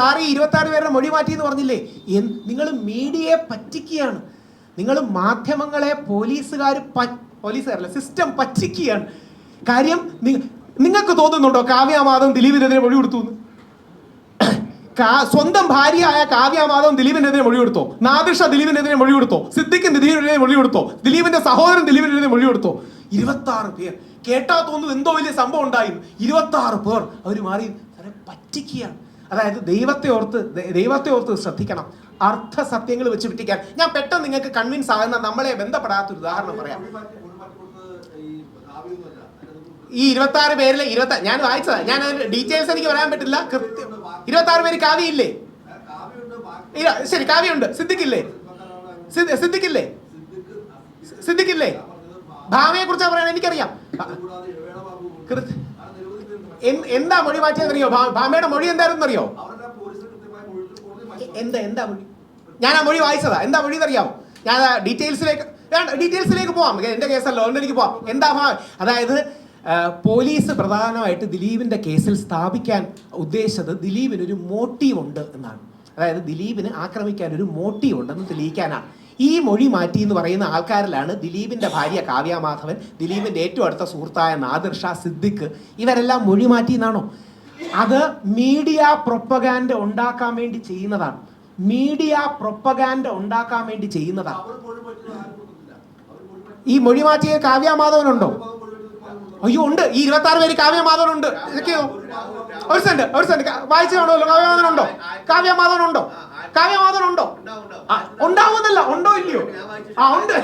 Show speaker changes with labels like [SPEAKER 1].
[SPEAKER 1] Sir ഇരുപത്തി ആറ് പേരുടെ മൊഴി മാറ്റി എന്ന് പറഞ്ഞില്ലേ നിങ്ങൾ മീഡിയയെ പറ്റിക്കുകയാണ്. നിങ്ങൾ മാധ്യമങ്ങളെ പോലീസുകാർ പോലീസുകാരല്ല സിസ്റ്റം പറ്റിക്കുകയാണ്. കാര്യം നിങ്ങൾക്ക് തോന്നുന്നുണ്ടോ കാവ്യാമാധവം ദിലീപിനെതിരെ മൊഴി കൊടുത്തു സ്വന്തം ഭാര്യയായ കാവ്യാമാധവം ദിലീപിനെതിരെ മൊഴി കൊടുത്തോ? നാദിഷ ദിലീപിനെതിരെ മൊഴി കൊടുത്തോ? സിദ്ധിക്ക് ദിലീപിനെതിരെ മൊഴി കൊടുത്തോ? ദിലീപിന്റെ സഹോദരൻ ദിലീപിനെതിരെ മൊഴി കൊടുത്തോ? ഇരുപത്തി ആറ് പേർ. കേട്ടാ തോന്നുന്നു എന്തോ വലിയ സംഭവം ഉണ്ടായി. ഇരുപത്തി ആറ് പേർ അവർ മാറി. പറ്റിക്കുകയാണ്. അതായത് ദൈവത്തെ ഓർത്ത് ദൈവത്തെ ഓർത്ത് ശ്രദ്ധിക്കണം. അർത്ഥ സത്യങ്ങൾ വെച്ച് പിടിക്കാൻ ഞാൻ പെട്ടെന്ന് നിങ്ങൾക്ക് കൺവിൻസ് ആകുന്ന നമ്മളെ ബന്ധപ്പെടാത്തൊരു ഉദാഹരണം പറയാം. ഈ ഇരുപത്തി ആറ് പേരിലെ ഇരുപത്തി ഞാൻ വായിച്ചതാ. ഞാൻ ഡീറ്റെയിൽസ് എനിക്ക് പറയാൻ പറ്റില്ല. കൃത്യം. ഇരുപത്തി ആറ് പേര് കാവ്യയില്ലേ? ശരി കാവ്യുണ്ട് സിദ്ധിക്കില്ലേ സിദ്ധിക്കില്ലേ സിദ്ധിക്കില്ലേ ഭാമയെ കുറിച്ചാണ് പറയണത് എനിക്കറിയാം. എന്ത്- മൊഴി മാറ്റിയെന്നറിയോ ഭാമയുടെ മൊഴി എന്തായിരുന്നു അറിയോ എന്താ എന്താ മൊഴി? ഞാൻ ആ മൊഴി വായിച്ചതാ. എന്താ മൊഴി എന്നറിയാമോ ഞാൻ ഡീറ്റെയിൽസിലേക്ക് ഡീറ്റെയിൽസിലേക്ക് പോവാം. എന്റെ കേസല്ലോ അതുകൊണ്ട് എനിക്ക് പോവാം. എന്താ അതായത് പോലീസ് പ്രധാനമായിട്ട് ദിലീപിന്റെ കേസിൽ സ്ഥാപിക്കാൻ ഉദ്ദേശിച്ചത് ദിലീപിന് ഒരു മോട്ടീവ് ഉണ്ട് എന്നാണ്. അതായത് ദിലീപിന് ആക്രമിക്കാൻ ഒരു മോട്ടീവ് ഉണ്ടെന്ന് തെളിയിക്കാനാണ്. ഈ മൊഴി മാറ്റി എന്ന് പറയുന്ന ആൾക്കാരിലാണ് ദിലീപിന്റെ ഭാര്യ കാവ്യ മാധവൻ ദിലീപിന്റെ ഏറ്റവും അടുത്ത സുഹൃത്തായ നാദിർ ഷാ സിദ്ദിഖ്. ഇവരെല്ലാം മൊഴി മാറ്റി എന്നാണോ അത് മീഡിയ പ്രൊപ്പഗാൻഡ ഉണ്ടാക്കാൻ വേണ്ടി ചെയ്യുന്നതാണ്. മീഡിയ പ്രൊപ്പഗാൻഡ ഉണ്ടാക്കാൻ വേണ്ടി ചെയ്യുന്നതാണ്. ഈ മൊഴി മാറ്റിയ കാവ്യ മാധവനുണ്ടോ അയ്യോ ഉണ്ട്. ഈ ഇരുപത്തി ആറ് പേര് കാവ്യമാധവൻ ഉണ്ട്. ഇതൊക്കെയോ? ഒരു സെന്റ് ഒരു സെന്റ് വായിച്ചു കാണുമല്ലോ കാവ്യമാധവൻ ഉണ്ടോ? കാവ്യമാധവൻ ഉണ്ടോ? കാവ്യമാധവൻ ഉണ്ടോ? ഉണ്ടാവുന്നല്ല ഉണ്ടോ ഇല്ലയോ? ആ ഉണ്ട്.